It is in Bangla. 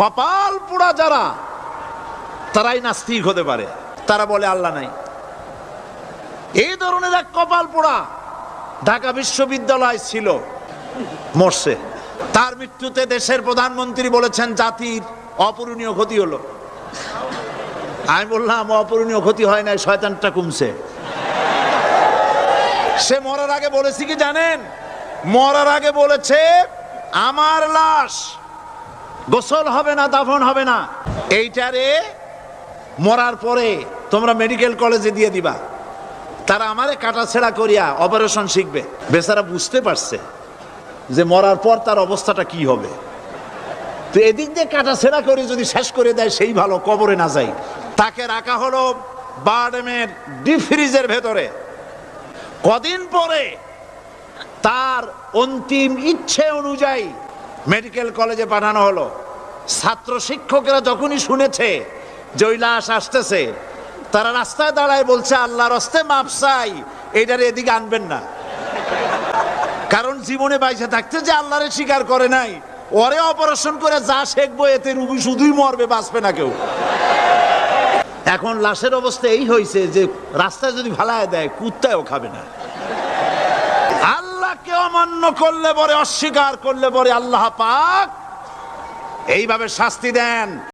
কপাল পোড়া যারা, তারাই নাস্তিক হতে পারে। তারা বলে, আল্লাহ নাই। এই ধরনের এক কপাল পোড়া ঢাকা বিশ্ববিদ্যালয় ছিল, মরছে। তার মৃত্যুতে দেশের প্রধানমন্ত্রী বলেছেন, জাতির অপূরণীয় ক্ষতি হলো। আমি বললাম, অপূরণীয় ক্ষতি হয় নাই, শয়তানটা কমছে। সে মরার আগে বলেছি কি জানেন? মরার আগে বলেছে, আমার লাশ গোসল হবে না, দাফন হবে না। এইটারে মরার পরে তোমরা মেডিকেল কলেজে দিয়ে দিবা। তারা আমারে কাটাছেড়া করিয়া অপারেশন শিখবে। বেচারা বুঝতে পারছে যে মরার পর তার অবস্থাটা কি হবে। তো এদিক দিয়ে কাটা কাটাছেড়া করে যদি শেষ করে দেয়, সেই ভালো, কবরে না যাই। তাকে রাখা হলো বারডেমের ডিপ ফ্রিজের ভেতরে। কদিন পরে তার অন্তিম ইচ্ছে অনুযায়ী মেডিকেল কলেজে পাঠানো হলো। ছাত্র শিক্ষকেরা যখনই শুনেছে যে ওই লাশ আসতেছে, তারা রাস্তায় দাঁড়ায় বলছে, আল্লাহর হস্তে মাপ চাই, এইটার এদিকে আনবেন না। কারণ জীবনে বাইসে থাকতে যে আল্লাহরে স্বীকার করে নাই, ওরে অপারেশন করে যা শেখবো, এতে রুগী শুধুই মরবে, বাঁচবে না কেউ। এখন লাশের অবস্থা এই হয়েছে যে রাস্তায় যদি ভালায় দেয়, কুত্তায়ও খাবে না। আল্লাহকে অমান্য করলে পরে, অস্বীকার করলে পরে আল্লাহ পাক এইভাবে শাস্তি দেন।